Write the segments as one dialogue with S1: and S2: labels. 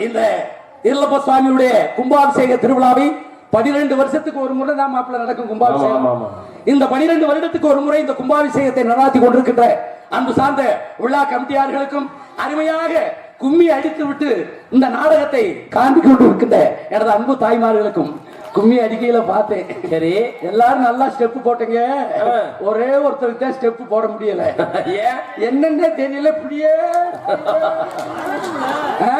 S1: இந்த இருளப்ப சுவாமியுடைய கும்பாபிஷேக திருவிழாவை பனிரெண்டு வருஷத்துக்கு ஒரு முறை தான் மாப்பிள்ள நடக்கும் கும்பாபிஷேகம். இந்த பனிரெண்டு வருடத்துக்கு ஒரு முறை இந்த கும்பாபிஷேகத்தை நடாத்தி கொண்டிருக்கின்ற அன்பு சார்ந்த விழா கமிட்டியார்களுக்கும் அருமையாக கும்மி அடித்து விட்டு இந்த நாடகத்தை காண்பிக் கொண்டிருக்கின்ற எனது அன்பு தாய்மார்களுக்கும் கும்மி அடிக்கையில பார்த்தேன்.
S2: சரி.
S1: எல்லாரும் நல்லா ஸ்டெப் போட்டீங்க. ஒரே ஒருத்தருக்கு தான் ஸ்டெப் போட முடியல. என்னன்னே தெரியல ஆ?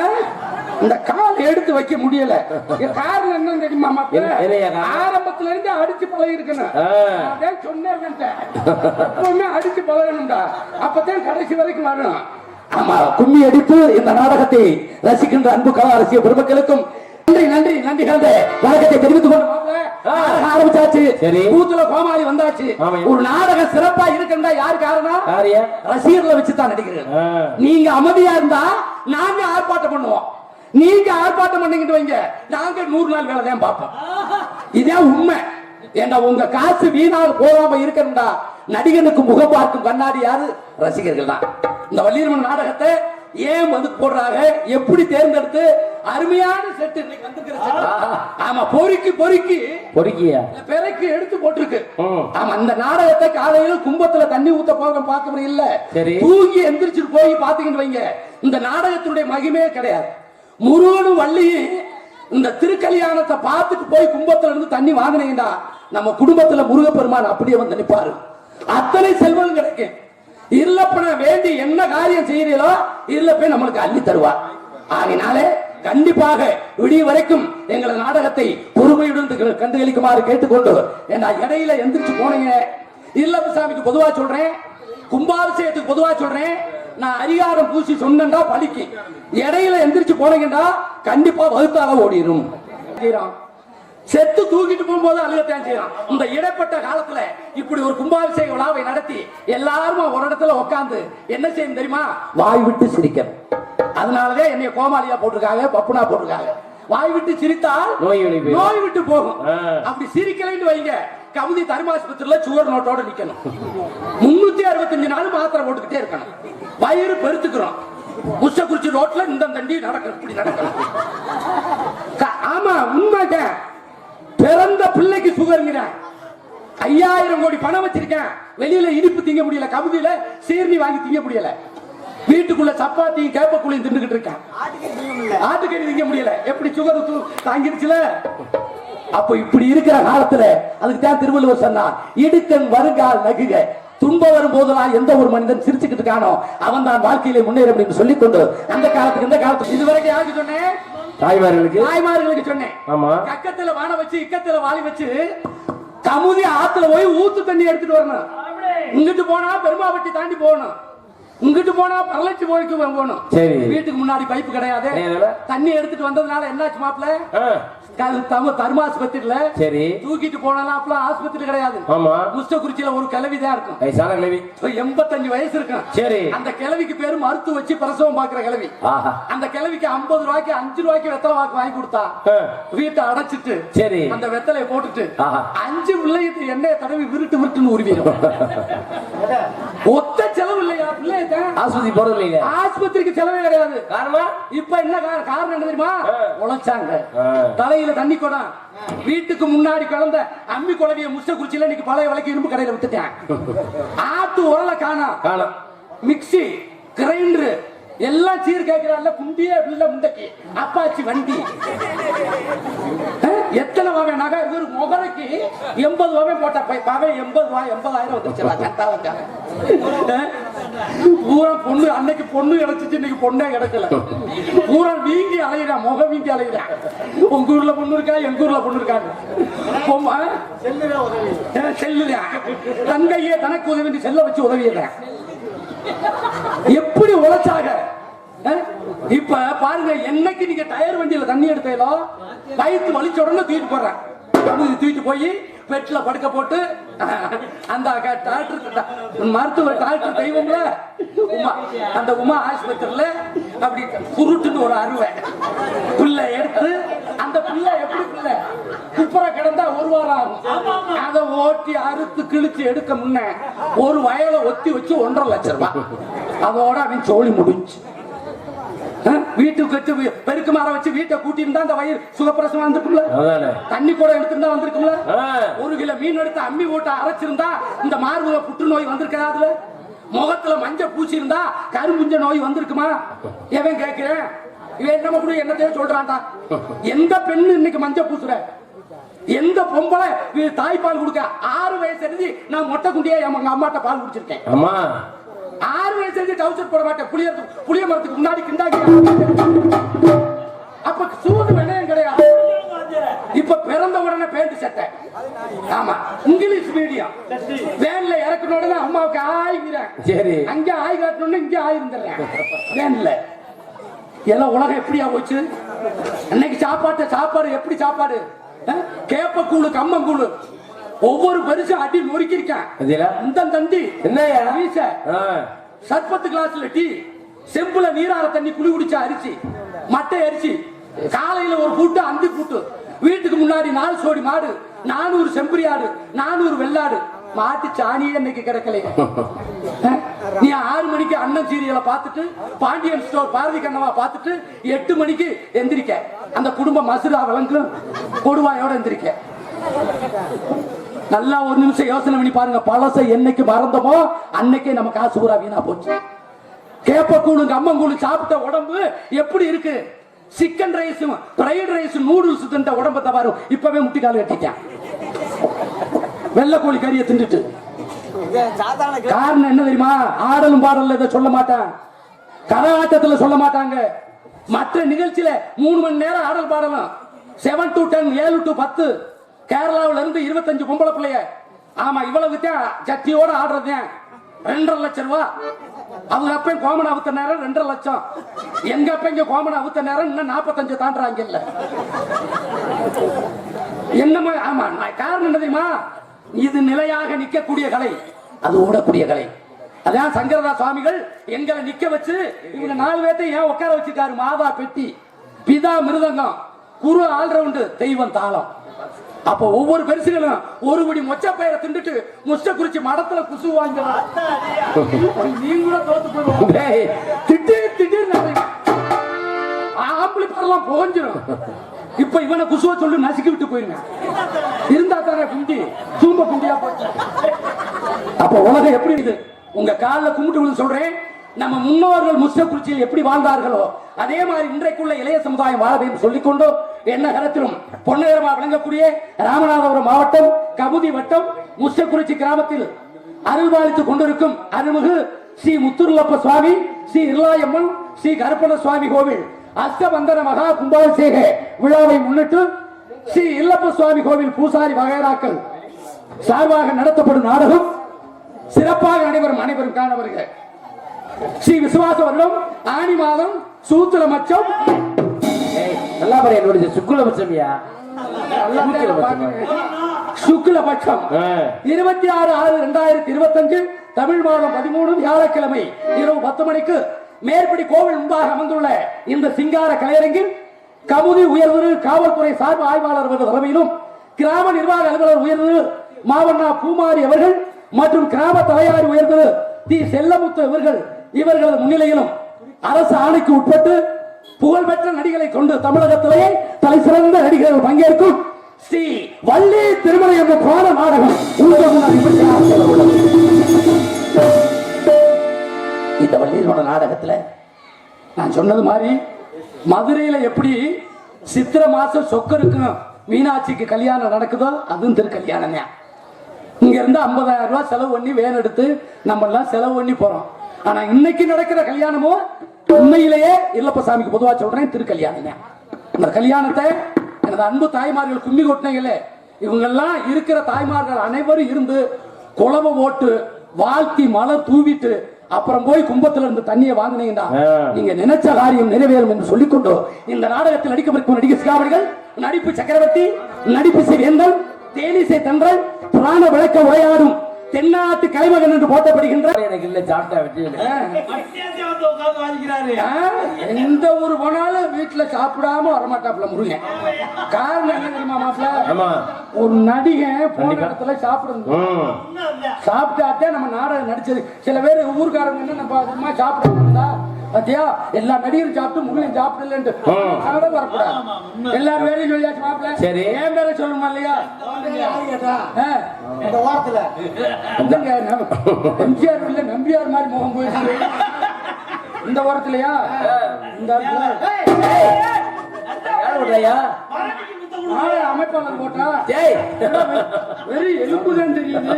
S1: இந்த கால் எடுத்து வைக்க முடியல காரணம் தெரியுமா?
S2: என்ன- காரணம்?
S1: ஆரம்பத்துல இருந்து அடிச்சு பழகி இருக்கணும்
S2: ஆ.
S1: அதான் சொன்னேன். எப்பவுமே அடிச்சு பழகணும்டா அப்பதான் கடைசி வரைக்கும் வரணும் ஆமா கும்மி அடித்து இந்த நாடகத்தை ரசிக்கின்ற அன்பு கலா ரசிக பெருமக்களுக்கும் நன்றி நன்றி நன்றி கலந்த வணக்கத்தை தெரிவித்துக் கொண்டு ஆரம்பிச்சாச்சு
S2: சரி.
S1: பூத்துல கோமாளி வந்தாச்சு. ஒரு நாடகம் சிறப்பா இருக்குன்னா யாரு காரணம் ரசிகர்களை வச்சு தான் நடிக்கிறேன். நீங்க அமைதியா இருந்தா நாங்க ஆர்ப்பாட்டம் பண்ணுவோம் நீங்க ஆர்ப்பாட்டம் பண்ணீங்கன்னு வைங்க. நாங்க நூறு நாள் வேலை தான் பார்ப்போம். இதான் உண்மை. ஏண்டா உங்க காசு வீணாக போகாம இருக்கணும்டா. நடிகனுக்கு முகம் பார்க்கும் கண்ணாடி யாரு? ரசிகர்கள் தான். இந்த வள்ளியம்மன் நாடகத்தை ஏன் வந்து போடுறாங்க? எப்படி தேர்ந்தெடுத்து? அருமையான செட் இன்னைக்கு வந்திருக்கிற. ஆமா பொறுக்கி பொறுக்கி.
S2: பொறுக்கியா?
S1: பிறகு எடுத்து போட்டிருக்கு. ஆமா அந்த நாடகத்தை காலையில கும்பத்துல தண்ணி ஊத்த போக பார்க்க முடியல.
S2: சரி.
S1: தூங்கி எந்திரிச்சிட்டு போய் பாத்தீங்கன்னு வைங்க. இந்த நாடகத்தினுடைய மகிமே கிடையாது. முருகனும் வள்ளியும் இந்த திருக்கல்யாணத்தை பார்த்துட்டு போய் கும்பத்துல இருந்து தண்ணி வாங்கினீங்கடா நம்ம குடும்பத்துல முருகப்பெருமான் அப்படியே வந்து நிப்பாரு. அத்தனை செல்வம் கிடைக்கும். இல்லப்பன வேண்டி என்ன காரியம் செய்யறீங்களோ இல்ல போய் நம்மளுக்கு அள்ளி தருவார் ஆகினாலே கண்டிப்பாக விடிய வரைக்கும் எங்களது நாடகத்தை பொறுமையுடன் கண்டுகளிக்குமாறு கேட்டுக்கொண்டு ஏன்னா இடையில எந்திரிச்சு போனீங்க? இல்லப்ப சாமிக்கு பொதுவா சொல்றேன். கும்பாபிஷேகத்துக்கு பொதுவா சொல்றேன். நான் அதிகாரம் பூசி சொன்னா பலிக்கு. இடையில எந்திரிச்சு போனீங்கன்னா கண்டிப்பா வகுத்தாக ஓடிடும். செத்து தூக்கிட்டு போகும்போது அழுகத்தான் செய்யறான். இந்த இடைப்பட்ட காலத்துல இப்படி ஒரு கும்பாபிஷேக விழாவை நடத்தி எல்லாரும் ஒரு இடத்துல உட்கார்ந்து என்ன செய்யும் தெரியுமா? வாய் விட்டு சிரிக்கணும். அதனாலதான் என்னைய கோமாளியா போட்டிருக்காங்க பப்புனா போட்டிருக்காங்க. வாய் விட்டு சிரித்தால்
S2: நோய்.
S1: நோய் விட்டு போகும். அப்படி சிரிக்கலைன்னு வைங்க. கமுதி தர்மாஸ்பத்திரியில சுகர் நோட்டோட நிக்கணும். முன்னூத்தி அறுபத்தஞ்சு நாள் மாத்திரை இருக்கணும். வயிறு பெருத்துக்கிறோம். முச்சக்குறிச்சி ரோட்ல இந்த தண்டி நடக்கணும் இப்படி நடக்கணும் ஆமா உண்மைங்க பிறந்த பிள்ளைக்கு சுகருங்கிறேன் ஐயாயிரம் கோடி பணம் வச்சிருக்கேன். வெளியில இனிப்பு திங்க முடியல கவிதையில சீர்னி வாங்கி திங்க முடியல. வீட்டுக்குள்ள சப்பாத்தியும் கேப்பக்குள்ளையும் தின்னுகிட்டு இருக்கேன். ஆட்டுக்கறி திங்க முடியல. எப்படி சுகர் தாங்கிருச்சுல? அப்ப இப்படி இருக்கிற காலத்துல அதுக்கு தான் திருவள்ளுவர் சொன்னார் இடுக்கன் வருங்கால் நகுக. துன்பம் வரும் போதெல்லாம் எந்த ஒரு மனிதன் சிரிச்சுக்கிட்டு இருக்கானோ அவன் தான் வாழ்க்கையில முன்னேற அப்படின்னு சொல்லிக் கொண்டு அந்த காலத்துக்கு இந்த காலத்துக்கு இதுவரைக்கும் யாருக்கு சொன்னேன்?
S2: தாய்மார்களுக்கு.
S1: தாய்மார்களுக்கு சொன்னேன்.
S2: ஆமா.
S1: கக்கத்துல வான வச்சு இக்கத்துல வாளி வச்சு கமுதி ஆத்துல போய் ஊத்து தண்ணி எடுத்துட்டு வரணும். இங்கிட்டு போனா பெருமாவட்டி தாண்டி போகணும். இங்கிட்டு போனா பரலட்சி போய்க்கு போகணும்.
S2: சரி.
S1: வீட்டுக்கு முன்னாடி பைப்பு கிடையாது? தண்ணி எடுத்துட்டு வந்ததுனால என்னாச்சு மாப்பிள்ள?
S2: ஆ,
S1: தர்மாஸ்பத்திரியில
S2: சரி.
S1: தூக்கிட்டு போனாலும் ஆஸ்பத்திரி கிடையாது.
S2: ஆமா.
S1: முஸ்டகுறிச்சியில ஒரு கிளவி தான் இருக்கும்.
S2: வயசான கிழவி.
S1: எண்பத்தஞ்சு வயசு இருக்கும்
S2: சரி.
S1: அந்த கிழவிக்கு பேரு மருத்துவ வச்சு பிரசவம் பாக்குற
S2: ஆஹா.
S1: அந்த கிழவிக்கு ஐம்பது ரூபாய்க்கு அஞ்சு ரூபாய்க்கு வெத்தலை வாக்கு வாங்கி கொடுத்தா வீட்டை அடைச்சிட்டு
S2: சரி.
S1: அந்த வெத்தலையை போட்டுட்டு. அஞ்சு பிள்ளைக்கு எண்ணெய் தடவி விருட்டு விருட்டுன்னு உருவிடும் ஒத்த செலவு இல்லையா பிள்ளைய
S2: ஆஸ்பத்திரி போறது இல்லைங்க.
S1: ஆஸ்பத்திரிக்கு செலவே கிடையாது.
S2: காரணமா?
S1: இப்ப என்ன காரணம் என்ன தெரியுமா. உழைச்சாங்க. தலையில தண்ணி குடம் வீட்டுக்கு முன்னாடி கலந்த அம்மி குழவிய முஸ்ட குறிச்சில இன்னைக்கு பழைய விலைக்கு இரும்பு கடையில வித்துட்டேன். ஆட்டு உரல காணோம்
S2: காணும்
S1: மிக்ஸி கிரைண்டர் எல்லாம் சீர் கேட்கிறாள்ல குண்டியே இல்ல முண்டக்கி. அப்பாச்சி வண்டி. எத்தனை வகை நகை? இவர் முகரைக்கு எண்பது வகை போட்ட பை- பகை எண்பது ரூபாய் எண்பதாயிரம் வந்துச்சுடா கரெக்டா வந்தாங்க பூரா பொண்ணு அன்னைக்கு பொண்ணு கிடைச்சிச்சு இன்னைக்கு பொண்ணே கிடைக்கல. பூரா வீங்கி அலையிறா முகம் வீங்கி அலையிறா. உங்க ஊர்ல பொண்ணு இருக்கா? எங்க ஊர்ல பொண்ணு இருக்காங்க செல்லுதா தங்கையே தனக்கு உதவி செல்ல வச்சு உதவிடுறேன் எப்படி உழைச்சாங்க? இப்ப பாருங்க என்னைக்கு நீங்க டயர் வண்டியில தண்ணி எடுத்தீங்களோ வயிற்று வலிச்ச உடனே தூக்கிட்டு போடுறேன் தூக்கிட்டு போய் பெட்ல படுக்க போட்டு அந்த டாக்டர் மருத்துவ டாக்டர் தெய்வம்ல உமா அந்த உமா ஆஸ்பத்திரியில அப்படி குருட்டுன்னு ஒரு அருவை. புல்ல எடுத்து அந்த பிள்ளை எப்படி பிள்ளை? குப்புற கிடந்தா ஒரு வாரம் ஆகும். அதை ஓட்டி அறுத்து கிழிச்சு எடுக்க முன்ன ஒரு வயலை ஒத்தி வச்சு ஒன்றரை லட்சம் ரூபாய். அதோட அவன் சோழி முடிஞ்சு. வீட்டுக்கு வச்சு பெருக்கு மரம் வச்சு வீட்டை கூட்டி இருந்தா அந்த வயிறு சுகப்பிரசவம் வந்திருக்கும்ல? தண்ணி கூட எடுத்திருந்தா வந்திருக்கும்ல? ஒரு கிலோ மீன் எடுத்து அம்மி போட்டு அரைச்சிருந்தா இந்த மார்பக புற்றுநோய் வந்திருக்காதுல முகத்துல மஞ்சள் பூசி இருந்தா கரும்புஞ்ச நோய் வந்திருக்குமா? எவன் கேட்கிறேன் இவன் என்ன பண்ணி என்னத்தையும் சொல்றான்டா. எந்த பெண்ணு இன்னைக்கு மஞ்சள் பூசுற? எந்த பொம்பளை தாய்ப்பால் கொடுக்க? ஆறு வயசு இருந்து நான் மொட்டை குண்டியா எங்க அம்மாட்ட பால் குடிச்சிருக்கேன்.
S2: ஆமா
S1: ஆறு இருந்து டவுசர் போட மாட்டேன். புளிய புளிய மரத்துக்கு முன்னாடி கிண்டாக்கி அப்ப சூது வெள்ளையும் கிடையாது. இப்ப பிறந்த உடனே பேண்ட் சட்டை. ஆமா. இங்கிலீஷ் மீடியம் வேன்ல இறக்குன உடனே அம்மாவுக்கு ஆய்கிறேன்
S2: சரி.
S1: அங்க ஆய் காட்டணும்னு இங்க ஆய் இருந்துடுறேன் வேன்ல. எல்லாம் உலகம் எப்படியா போச்சு? அன்னைக்கு சாப்பாட்டு சாப்பாடு எப்படி சாப்பாடு? அஹ்? கேப்பக்கூழு கம்மங்கூழு. ஒவ்வொரு பரிசும் அடி நொறுக்கிருக்கேன்
S2: அதுல?
S1: இந்த தண்டி
S2: என்னய்யா?
S1: வீச சர்பத்து கிளாஸ்ல டீ செம்புல நீரார தண்ணி குளி குடிச்ச அரிசி மட்டை அரிசி காலையில ஒரு கூட்டு அந்தி கூட்டு வீட்டுக்கு முன்னாடி நாலு சோடி மாடு நானூறு செம்பரி ஆடு நானூறு வெள்ளாடு மாட்டு சாணியே இன்னைக்கு கிடைக்கலையே அஹ்? நீ ஆறு மணிக்கு அண்ணன் சீரியலை பார்த்துட்டு பாண்டியன் ஸ்டோர் பாரதி கண்ணவா பார்த்துட்டு எட்டு மணிக்கு எந்திரிக்க. அந்த குடும்பம் மசுரா விளங்கும் கொடுவாயோட எந்திரிக்க. நல்லா ஒரு நிமிஷம் யோசனை பண்ணி பாருங்க பழசை என்னைக்கு மறந்தோமோ அன்னைக்கே நம்ம காசு பூரா வீணா போச்சு. கேப்பக்கூழு கம்மங்கூழு சாப்பிட்ட உடம்பு எப்படி இருக்கு? சிக்கன் ரைஸும் ஃப்ரைட் ரைஸ் நூடுல்ஸ் தின்ற உடம்பை தவாரும் இப்பவே முட்டிக்கால் கட்டிட்டேன். வெள்ளை கோழி கறியை தின்றுட்டு காரணம் என்ன தெரியுமா? ஆடலும் பாடல இதை சொல்ல மாட்டான். கரகாட்டத்துல சொல்ல மாட்டாங்க. மற்ற நிகழ்ச்சியில மூணு மணி நேரம் ஆடல் பாடலாம். செவன் டு டென் ஏழு டு பத்து. கேரளாவில இருந்து இருபத்தஞ்சு பொம்பளை பிள்ளைய. ஆமா இவ்வளவு தான் ஆடுறது ரெண்டரை லட்சம் ரூபா. அவங்க அப்ப கோமனை அவுத்த நேரம் ரெண்டரை லட்சம். எங்க அப்ப இங்க கோமனை அவுத்த நேரம் இன்னும் நாற்பத்தஞ்சு தாண்டுறாங்க இல்ல. என்னமா ஆமா நான் காரணம் என்ன தெரியுமா? இது நிலையாக நிக்கக்கூடிய கலை. அது ஓடக்கூடிய கலை. அதான் சங்கரதா சுவாமிகள் எங்களை நிக்க வச்சு இவங்க நாலு பேர்த்தை ஏன் உட்கார வச்சிருக்காரு? மாதா பெட்டி பிதா மிருதங்கம். குரு ஆல்ரவுண்டு தெய்வம் தாளம். அப்ப ஒவ்வொரு பெருசுகளும் ஒரு குடி மொச்ச பயிரை திண்டுட்டு முச்ச குறிச்சி மடத்துல குசு வாங்க நீங்க கூட தோத்து போயிடுவோம்
S2: டேய்,
S1: திடீர் திடீர் ஆம்பளை பரலாம் புகஞ்சிரும். இப்ப இவனை குசுவ சொல்லி நசுக்கி விட்டு போயிருங்க. இருந்தா தானே குண்டி தூம்ப குண்டியா போச்சு. அப்ப உலகம் எப்படி இது உங்க காலில் கும்பிட்டு விழுந்து சொல்றேன். நம்ம முன்னோர்கள் முஸ்லிம் குறிச்சியில் எப்படி வாழ்ந்தார்களோ அதே மாதிரி இன்றைக்குள்ள இளைய சமுதாயம் வாழ வேண்டும் சொல்லிக்கொண்டு என்ன கரத்திலும் விளங்கக்கூடிய ராமநாதபுரம் மாவட்டம் கமுதி வட்டம் முஸ்லிம் கிராமத்தில் அருள்பாலித்துக் கொண்டிருக்கும் அருள்மிகு ஸ்ரீ முத்துருவப்ப சுவாமி ஸ்ரீ இருளாயம்மன் ஸ்ரீ கருப்பண சுவாமி கோவில். அஸ்தபந்தன மகா கும்பாபிஷேக விழாவை முன்னிட்டு ஸ்ரீ இல்லப்ப சுவாமி கோவில் பூசாரி வகைராக்கள் சார்பாக நடத்தப்படும் நாடகம் சிறப்பாக நடைபெறும் அனைவரும் காண வருக. ஸ்ரீ விசுவாச வருடம் ஆணி மாதம் சூத்திர மச்சம்
S2: நல்லா பாரு என்னுடைய சுக்குல பட்சமியா
S1: பட்சம் இருபத்தி ஆறு ஆறு இரண்டாயிரத்தி இருபத்தஞ்சு தமிழ் மாதம் பதிமூணு வியாழக்கிழமை இரவு பத்து மணிக்கு மேற்படி கோவில் முன்பாக அமர்ந்துள்ள இந்த சிங்கார கலையரங்கில் கமுதி உயர்வு காவல்துறை சார்பு ஆய்வாளர் தலைமையிலும் கிராம நிர்வாக அலுவலர் உயர்வு மாவண்ணா பூமாரி அவர்கள் மற்றும் கிராம தலையாரி உயர்வு தி செல்லமுத்து இவர்கள் இவர்களது முன்னிலையிலும் அரசு ஆணைக்கு உட்பட்டு புகழ்பெற்ற நடிகளை கொண்டு தமிழகத்திலேயே தலை சிறந்த நடிகர்கள் பங்கேற்கும் ஸ்ரீ வள்ளி திருமலை என்ற புராண நாடகம். இந்த வள்ளியனோட நாடகத்துல நான் சொன்னது மாதிரி மதுரையில எப்படி சித்திரை மாசம் சொக்கருக்கும் மீனாட்சிக்கு கல்யாணம் நடக்குதோ அதுவும் திரு கல்யாணம் தான். இங்க இருந்து ஐம்பதாயிரம் ரூபாய் செலவு பண்ணி வேன் எடுத்து நம்ம எல்லாம் செலவு பண்ணி போறோம். ஆனா இன்னைக்கு நடக்கிற கல்யாணமோ உண்மையிலேயே இல்லப்ப சாமிக்கு பொதுவா சொல்றேன் திரு கல்யாணம் தான் அந்த கல்யாணத்தை எனது அன்பு தாய்மார்கள் கும்மி கொட்டினீங்களே இவங்கெல்லாம் இருக்கிற தாய்மார்கள் அனைவரும் இருந்து குழவை ஓட்டு வாழ்த்தி மலர் தூவிட்டு அப்புறம் போய் கும்பத்துல இருந்து தண்ணியை வாங்கினீங்கன்னா. நீங்க நினைச்ச காரியம் நிறைவேறும் என்று சொல்லிக்கொண்டு இந்த நாடகத்தில் நடிக்கவிருக்கும் நடிகர் சிகாமணிகள் நடிப்பு சக்கரவர்த்தி நடிப்பு சிவேந்தன் தேனிசை தென்றல் புராண விளக்க உரையாடும் தென்னாட்டு கலைமகன் என்று போற்றப்படுகின்ற
S2: எனக்கு இல்ல சாப்பிட்டா
S1: ஆ, எந்த ஊர் போனாலும் வீட்டுல சாப்பிடாம வரமாட்டாப்ல முருகன். காரணம் என்ன தெரியுமா மாப்பிள்ள?
S2: ஆமா.
S1: ஒரு நடிகன் போன. இடத்துல சாப்பிடணும். சாப்பிட்டாத்தே நம்ம நாடகம் நடிச்சது. சில பேர் ஊர்க்காரங்க என்ன நம்ம அதிகமா இருந்தா? பாத்தியா? எல்லா நடிகரும் சாப்பிட்டு முருகன் சாப்பிடலன்ட்டு.
S2: ம்.
S1: அதனால வரக்கூடாது. எல்லாரும் வேலையும் சொல்லியாச்சு மாப்பிள்ள
S2: சரி.
S1: என் பேரை சொல்லணுமா இல்லையா.
S3: இந்த வாரத்துல
S1: எம்ஜிஆர் இல்ல நம்பியார் மாதிரி முகம் போயிடுச்சு. இந்த ஓரத்துலயா? இந்த அமைப்பாளர் போட்டா?
S2: டேய்.
S1: வெறும் எலும்பு தான் தெரியுது.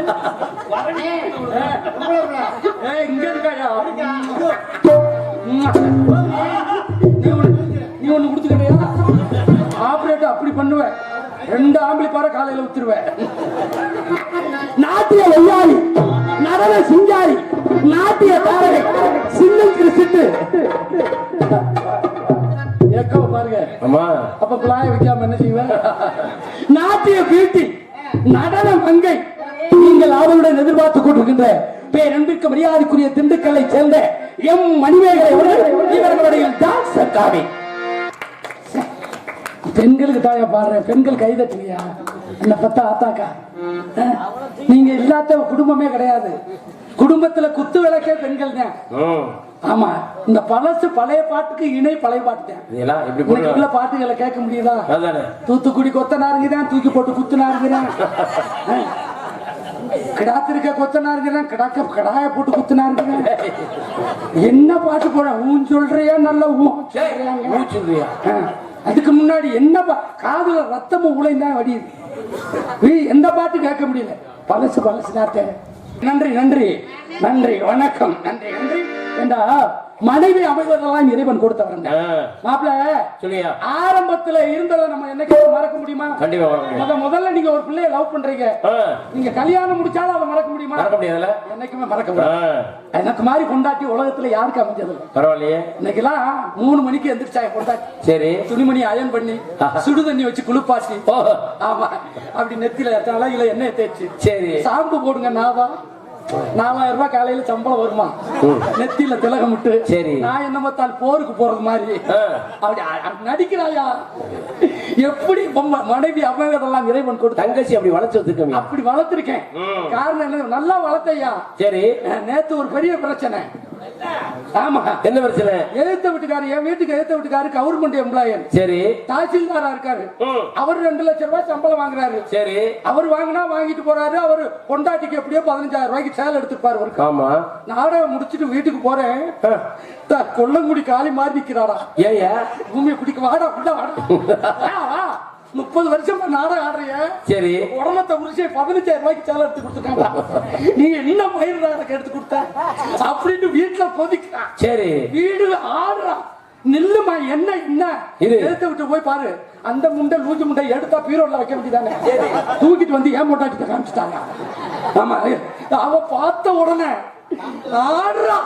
S1: ஏய், இங்க இருக்காயா? நீ ஒண்ணு ஆபரேட் அப்படி பண்ணுவேன். ரெண்டு ஆம்பளை காலையில ஊத்துருவேன். நாட்டிய வெள்ளாளி நடன சிங்காரி நாட்டிய தாரகை கிறிஸ்து ஏக்கோ பாருங்க.
S2: ஆமா
S1: அப்ப பிளாய வைக்காம என்ன செய்வேன்? நாட்டிய பியூட்டி நடன மங்கை நீங்கள் அவருடன் எதிர்பார்த்து கொண்டிருக்கின்ற பேரன்பிற்கு மரியாதைக்குரிய திண்டுக்கல்லை சேர்ந்த எம் மணிமேகலை இவர்களுடைய டான்ஸ் அக்காவை. பெண்களுக்கு தாயா பாடுறேன் பெண்கள் கைதட்டுவியா என்ன பத்தா ஆத்தாக்கா? நீங்க இல்லாத குடும்பமே கிடையாது. குடும்பத்துல குத்து விளக்கே பெண்கள் தான். ஆமா இந்த பழசு பழைய பாட்டுக்கு இணை பழைய பாட்டு தான். பாட்டுகளை கேட்க முடியுதா? தூத்துக்குடி கொத்தனாருங்கிறான் தூக்கி போட்டு குத்துனாருங்கிறான் கிடாத்திருக்க கொத்தனாருங்கிறான் கிடாக்க கடாய போட்டு குத்துனாருங்கிறான் என்ன பாட்டு போட ஊன் சொல்றியா நல்ல ஊ ஆ, அதுக்கு முன்னாடி என்ன காதுல ரத்தமும் உழைந்தான் வடியுது எந்த பாட்டு கேட்க முடியல? பழசு பழசு நாத்தே. நன்றி நன்றி. நன்றி வணக்கம். நன்றி நன்றி. ஏண்டா மனைவி அமைவதெல்லாம் இறைவன் கொடுத்தவரங்க. மாப்பிள்ள
S2: சொல்லியா
S1: ஆரம்பத்துல இருந்ததை நம்ம என்னைக்கு மறக்க முடியுமா?
S2: கண்டிப்பா
S1: முதல்ல நீங்க ஒரு பிள்ளைய லவ் பண்றீங்க. நீங்க கல்யாணம் முடிச்சாலும் அதை மறக்க முடியுமா?
S2: மறக்க முடியாதுல்ல?
S1: என்னைக்குமே மறக்க முடியாது எனக்கு மாதிரி கொண்டாட்டி உலகத்துல யாருக்கு அமைஞ்சது.
S2: பரவாயில்லையே.
S1: இன்னைக்கெல்லாம் மூணு மணிக்கு எந்திரிச்சா கொண்டாட்டி
S2: சரி.
S1: துணிமணி அயன் பண்ணி சுடு தண்ணி வச்சு குளிப்பாசி ஆமா. அப்படி நெத்தில தலையில எண்ணெய் தேய்ச்சி.
S2: சரி.
S1: ஷாம்பு போடுங்க நாதா நாலாயிரம் ரூபாய் காலையில சம்பளம் வருமா? நெத்தியில திலகம் விட்டு
S2: சரி.
S1: நான் என்ன பார்த்தால் போருக்கு போறது மாதிரி. அப்படி நடிக்கிறாயா? எப்படி பொம்மை- மனைவி அமைவதெல்லாம் இறைவன் கொடுத்த?
S2: தங்கச்சி அப்படி வளைச்சு வச்சுக்கோங்க
S1: அப்படி வளர்த்திருக்கேன். காரணம் என்ன நல்லா வளர்த்தையா?
S2: சரி.
S1: நேத்து ஒரு பெரிய பிரச்சனை. ஆமா.
S2: என்ன பிரச்சனை?
S1: எழுத்த வீட்டுக்காரு என் வீட்டுக்கு எழுத்த வீட்டுக்காரு கவர்மெண்ட் எம்ப்ளாயர்
S2: சரி.
S1: தாசில்தாரா இருக்காரு.
S2: ம்.
S1: அவர் ரெண்டு லட்சம் ரூபாய் சம்பளம் வாங்குறாரு.
S2: சரி.
S1: அவர் வாங்கினா வாங்கிட்டு போறாரு. அவர் பொண்டாட்டிக்கு எப்படியோ பதினஞ்சாயிரம் ரூபாய்க்கு சேலை எடுத்துப்பாரு அவருக்கு.
S2: ஆமா.
S1: நாடகம் முடிச்சிட்டு வீட்டுக்கு போறேன். கொல்லங்குடி காளி மாதிரி நிக்கிறாடா.
S2: ஏயா
S1: பூமியை பிடிக்க வாடா உள்ள வாடா. முப்பது வருஷமா நாடகம் ஆடுறிய
S2: சரி.
S1: உடம்பத்தை உரிச்சு பதினஞ்சாயிரம் ரூபாய்க்கு சேலை எடுத்து கொடுத்துட்டாங்க நீ என்ன பயிர் எனக்கு எடுத்து கொடுத்த. அப்படின்னு வீட்டுல கொதிக்கிறான்
S2: சரி.
S1: வீடு ஆடுறான் நில்லுமா என்ன என்ன. எடுத்து விட்டு போய் பாரு. அந்த முண்டை லூஜு முண்டை எடுத்தா பீரோட்ல வைக்க வேண்டியதானே? தூக்கிட்டு வந்து ஏன் மொட்டாக்கிட்ட காமிச்சிட்டாங்க. ஆமா அவ பார்த்த உடனே ஆடுறா.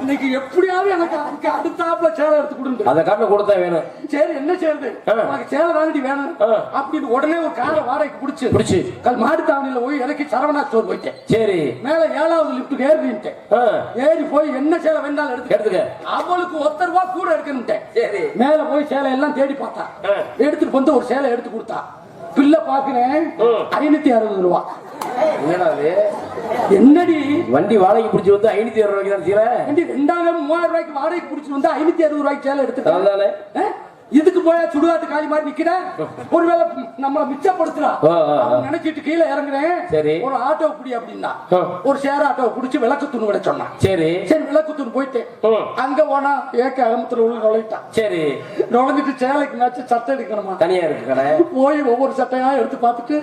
S1: இன்னைக்கு எப்படியாவது எனக்கு அதுக்கு அடுத்தாப்புல சேலை எடுத்து கொடுங்க.
S2: அதை காட்ட கொடுத்தா வேணும்.
S1: சரி என்ன
S2: ஆ.
S1: உனக்கு சேலை தாண்டி வேணும். அப்படின்னு உடனே ஒரு காரை வாடகைக்கு பிடிச்சு
S2: பிடிச்சு.
S1: கல் மாடு தாவணியில போய் இறக்கி சரவணா ஸ்டோர் போயிட்டேன்.
S2: சரி.
S1: மேல ஏழாவது லிப்ட் ஏறிட்டேன். ஏறி போய் என்ன சேலை வேண்டாலும் எடுத்து
S2: எடுத்துக்க.
S1: அவளுக்கு ஒத்த ரூபா கூட எடுக்கணும்ட்டேன்.
S2: சரி.
S1: மேல போய் சேலை எல்லாம் தேடி பார்த்தா. எடுத்துட்டு வந்து ஒரு சேலை எடுத்து கொடுத்தா. பிள்ளை பாக்குறேன். ஐநூத்தி அறுபது ரூபா.
S2: என்னடா? வண்டி வாடகை பிடிச்சி வந்து ஐநூத்தி அறுபது ரூபாய்க்கு தான்
S1: ஏண்டி ரெண்டாயிரம் மூவாயிரம் ரூபாய்க்கு வாடகைக்கு பிடிச்சி வந்து ஐநூத்தி அறுபது ரூபாய்க்கு சேலை ஆ? இதுக்கு போயா சுடுகாட்டு காலி மாதிரி நிக்கிற? ஒருவேளை நம்மள மிச்சப்படுத்துறா. நினைச்சிட்டு கீழே இறங்குறேன்.
S2: சரி.
S1: ஒரு ஆட்டோ புடி அப்படின்னா. ஒரு சேர் ஆட்டோ புடிச்சு விளக்கு தூண் விட சொன்னான்.
S2: சரி.
S1: சரி விளக்கு தூண் போயிட்டு. அங்க போனா ஏக்க அகமத்துல உள்ள நுழைட்டான்
S2: சரி.
S1: நுழைஞ்சிட்டு சேலைக்கு மேட்ச் சட்டை எடுக்கணுமா?
S2: தனியா இருக்கு கடை
S1: போய் ஒவ்வொரு சட்டையா எடுத்து பார்த்துட்டு.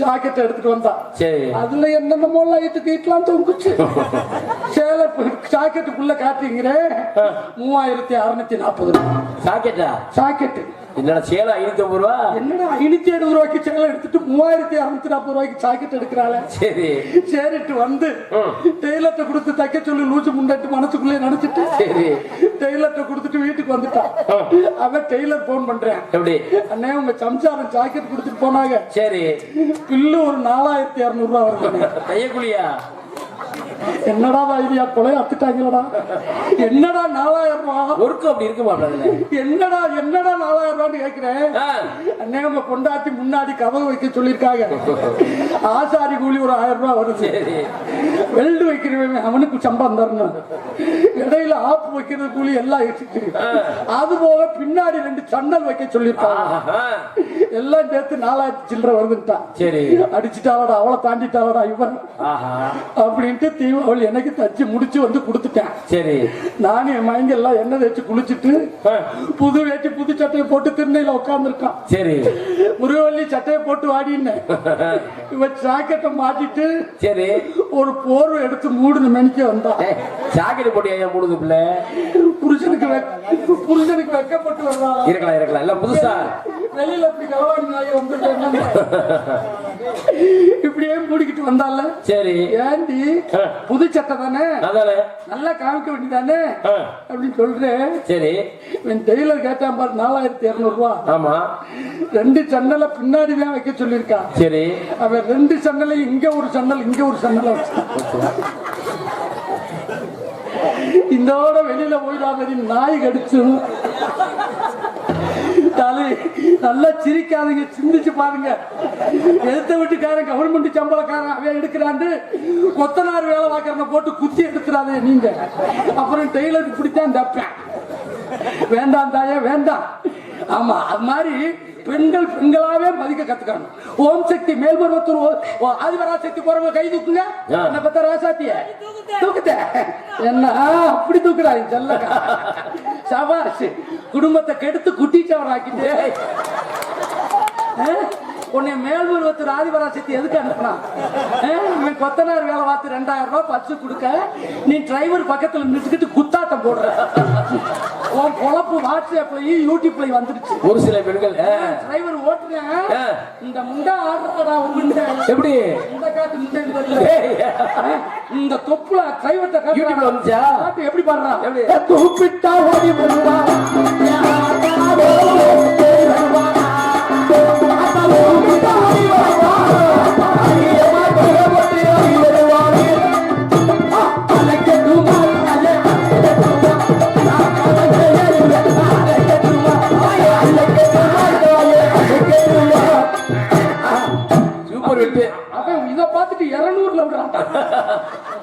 S1: ஜாக்கெட் எடுத்துட்டு வந்தா.
S2: சரி.
S1: அதுல என்னென்னமோ லைட்டு கீட்லாம் தொங்குச்சு. சேலை ஜாக்கெட்டுக்குள்ள காட்டிங்கிறேன். மூவாயிரத்தி அறுநூத்தி நாற்பது ரூபாய்.
S2: சாக்கெட்டா என்னடா சேலை ஐநூத்தி ஐம்பது ரூபா?
S1: என்னடா ஐநூத்தி எழுபது ரூபாய்க்கு சேலை எடுத்துட்டு மூவாயிரத்தி அறுநூத்தி நாற்பது ரூபாய்க்கு ஜாக்கெட் எடுக்கிறாளே?
S2: சரி.
S1: சரிட்டு வந்து. டெய்லர்ட்ட கொடுத்து தைக்க சொல்லி லூச்சு முண்டாட்டு மனசுக்குள்ளே நினைச்சிட்டு
S2: சரி.
S1: டெய்லர்ட்ட கொடுத்துட்டு வீட்டுக்கு வந்துட்டான். அவன் டெய்லர் போன் பண்றேன்.
S2: எப்படி?
S1: அண்ணே உங்க சம்சாரம் ஜாக்கெட் கொடுத்துட்டு போனாங்க.
S2: சரி.
S1: பில்லு ஒரு நாலாயிரத்தி இருநூறு ரூபா வருது
S2: தையக்குழியா?
S1: என்னடா ஐடியா கொலை அத்துட்டாங்களடா? என்னடா நாலாயிரம் ரூபாய்
S2: ஒர்க்கு அப்படி இருக்கு
S1: என்னடா என்னடா நாலாயிரம் ரூபான்னு கேட்கிறேன் அண்ணே உங்க பொண்டாட்டி முன்னாடி கதவு வைக்க சொல்லியிருக்காங்க. ஆசாரி கூலி ஒரு ஆயிரம் ரூபாய் வருது வெல்டு வைக்கிறவன் அவனுக்கு சம்பளம் தரணும். இடையில ஆப்பு வைக்கிறது கூலி எல்லாம் எடுத்துட்டு அது போக பின்னாடி ரெண்டு சன்னல் வைக்க சொல்லியிருக்காங்க. எல்லாம் சேர்த்து நாலாயிரத்தி சில்லற வருதுன்ட்டான்.
S2: சரி.
S1: அடிச்சுட்டாளடா அவளை தாண்டிட்டாளடா இவன். அப்படின்ட்டு தீவு அவள் எனக்கு தச்சு முடிச்சு வந்து கொடுத்துட்டேன்.
S2: சரி.
S1: நானும் என் மயங்க எல்லாம் எண்ணெய் தேய்ச்சி குளிச்சுட்டு. புது வேட்டி புது சட்டையை போட்டு திருநெல்ல உட்காந்துருக்கான்
S2: சரி.
S1: முருகவல்லி சட்டையை போட்டு வாடின்னு. இவன் ஜாக்கெட்டை மாட்டிட்டு
S2: சரி.
S1: ஒரு போர்வை எடுத்து மூடுன மணிக்கு வந்தான்.
S2: ஜாக்கெட் போட்டு ஏன் மூடுது பிள்ளை?
S1: புருஷனுக்கு புருஷனுக்கு வெக்கப்பட்டு வர்றான்
S2: இருக்கலாம் இருக்கலாம். எல்லாம் புதுசா?
S1: வெளியில இப்படி கலவாணி நாய் வந்து இப்படியே மூடிக்கிட்டு வந்தால?
S2: சரி.
S1: ஏண்டி? புது சட்டை தானே?
S2: அதானே.
S1: நல்லா காமிக்க வேண்டியதானே. அப்படின்னு சொல்றேன்
S2: சரி.
S1: இவன் டெய்லர் கேட்டான் பாரு நாலாயிரத்தி இருநூறு ரூபா
S2: ஆமா.
S1: ரெண்டு சன்னலை பின்னாடி தான் வைக்க சொல்லியிருக்கான்
S2: சரி.
S1: அவன் ரெண்டு சன்னலை இங்க ஒரு சன்னல் இங்க ஒரு சன்னலை வச்சுட்டான் இதோட வெளியில போயிடாம நாய் கடிச்சிடும் நல்லா சிரிக்காதீங்க சிந்திச்சு பாருங்க. எடுத்த வீட்டுக்காரன் கவர்மெண்ட் சம்பளக்காரன் அவன் எடுக்கிறாண்டு கொத்தனார் வேலை பார்க்கறத போட்டு குத்தி எடுத்துறாதே நீங்க. அப்புறம் டெய்லருக்கு பிடித்தான் தப்பேன். வேண்டாம் தாயே வேண்டாம். ஆமா அது மாதிரி பெண்கள் பெண்களாவே மதிக்க கத்துக்கணும். ஓம் சக்தி மேல்பருவத்தூர் ஆதிவரா சக்தி போறவங்க கை தூக்குங்க. என்ன பத்த ராசாத்திய? தூக்குத? என்ன? அப்படி தூக்குறாங்க செல்லக்கா சபாஷ் குடும்பத்தை கெடுத்து குட்டிச்சவராக்கிட்டு. உன்னை மேல்பருவத்தூர் ஆதிவரா சக்தி எதுக்கு அனுப்புனா? இவன் கொத்தனார் வேலை பார்த்து ரெண்டாயிரம் ரூபாய் பச்சு கொடுக்க நீ டிரைவர் பக்கத்துல நிறுத்திக்கிட்டு குத்தாட்டம் போடுற. உன் பொழப்பு வாட்ஸ்அப்லயும் யூடியூப்லயும் வந்துருச்சு.
S2: ஒரு சில பெண்கள்.
S1: டிரைவர் ஓட்டுறேன். இந்த முண்டா ஆடுறடா உங்க
S2: எப்படி?
S1: இந்த காட்டு முண்டை இந்த தொப்புல டிரைவர்ட்ட காட்டு
S2: வந்துச்சா?
S1: எப்படி பாடுறான்? கூப்பிட்டா ஓடி வருவா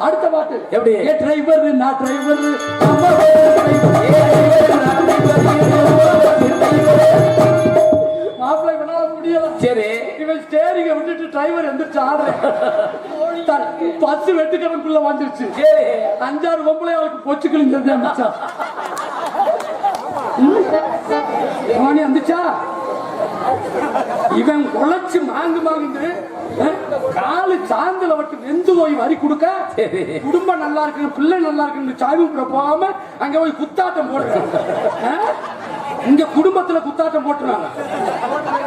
S1: அடுத்த பாட்டு.
S2: எப்படி?
S1: ஏ டிரைவர் நான் டிரைவர் மாப்பிள்ளை இவனால முடியல.
S2: சரி.
S1: இவன் ஸ்டேரிங்க விட்டுட்டு டிரைவர் எந்திரிச்சு ஆடுறேன். பஸ் வெட்டுக்கணக்குள்ள வந்துருச்சு.
S2: சரி.
S1: அஞ்சாறு பொம்பளை அவளுக்கு பொச்சு கிழிஞ்சது வந்துச்சா மணி வந்துச்சா இவன் உழைச்சு மாங்கு மாங்குந்து அஹ், காலு சாந்துல விட்டு வெந்து போய் வரி கொடுக்க. குடும்பம் நல்லா இருக்கு பிள்ளை நல்லா இருக்குன்னு சாமி கூட போகாம அங்க போய் குத்தாட்டம் போடுறாங்க? இங்க குடும்பத்துல குத்தாட்டம் போட்டுறாங்க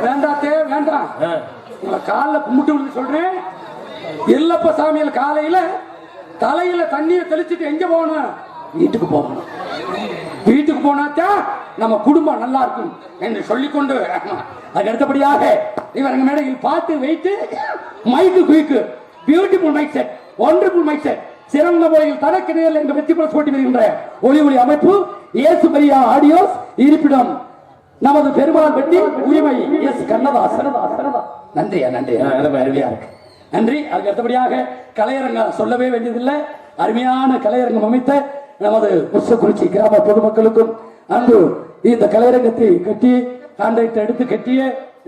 S1: வேண்டாத்தே வேண்டாம். உங்களை காலில் கும்பிட்டு விழுந்து சொல்றேன். எல்லப்ப சாமியில் காலையில தலையில தண்ணியை தெளிச்சிட்டு எங்க போகணும்? வீட்டுக்கு போகணும். வீட்டுக்கு போனாத்தான் நம்ம குடும்பம் நல்லா இருக்கும் என்று சொல்லிக்கொண்டு அதுக்கு அடுத்தபடியாக இவரங்க மேடையில் பாட்டு வைத்து mic quick beautiful mic set wonderful mic set சிறந்த முறையில் தனக்கு நேரில் என்ற வெற்றி பெற போட்டி வருகின்ற ஒளி ஒளி அமைப்பு இயேசு மரியா ஆடியோஸ் இருப்பிடம். நமது பெருமாள் வெட்டி உரிமை எஸ் கண்ணதாசன். நன்றியா நன்றி
S2: ஆ, ரொம்ப
S1: அருமையா இருக்கு. நன்றி. அதுக்கு அடுத்தபடியாக கலையரங்கம் சொல்லவே வேண்டியதில்லை. அருமையான கலையரங்கம் அமைத்த நமது புஷ்பக்குறிச்சி கிராம பொதுமக்களுக்கும் அன்பு இந்த கலையரங்கத்தை கட்டி கான்ட்ராக்ட் எடுத்து கட்டிய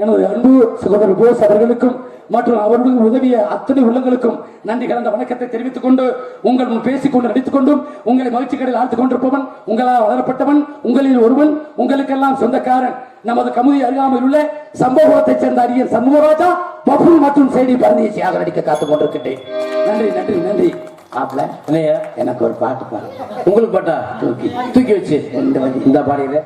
S1: எனது அன்பு சகோதரர் போஸ் அவர்களுக்கும் மற்றும் அவர்களுக்கு உதவிய அத்தனை உள்ளங்களுக்கும் நன்றி கலந்த வணக்கத்தை தெரிவித்துக் கொண்டு உங்கள் முன் பேசிக்கொண்டு நடித்துக் கொண்டும் உங்களை மகிழ்ச்சி கடையில் ஆழ்த்துக் கொண்டிருப்பவன் உங்களால் வளரப்பட்டவன் உங்களில் ஒருவன் உங்களுக்கெல்லாம் சொந்தக்காரன். நமது கமுதி அருகாமல் உள்ள சம்பவத்தைச் சேர்ந்த அரியன் சண்முகராஜா பப்புல் மற்றும் செய்தி பரதேசியாக நடிக்க காத்துக் கொண்டிருக்கின்றேன். நன்றி நன்றி நன்றி. ஆப்ல
S2: என்னையா?
S1: எனக்கு ஒரு பாட்டு பாரு
S2: உங்களுக்கு பாட்டா?
S1: தூக்கி.
S2: தூக்கி வச்சு.
S1: இந்த வழி
S2: இந்த பாடியில.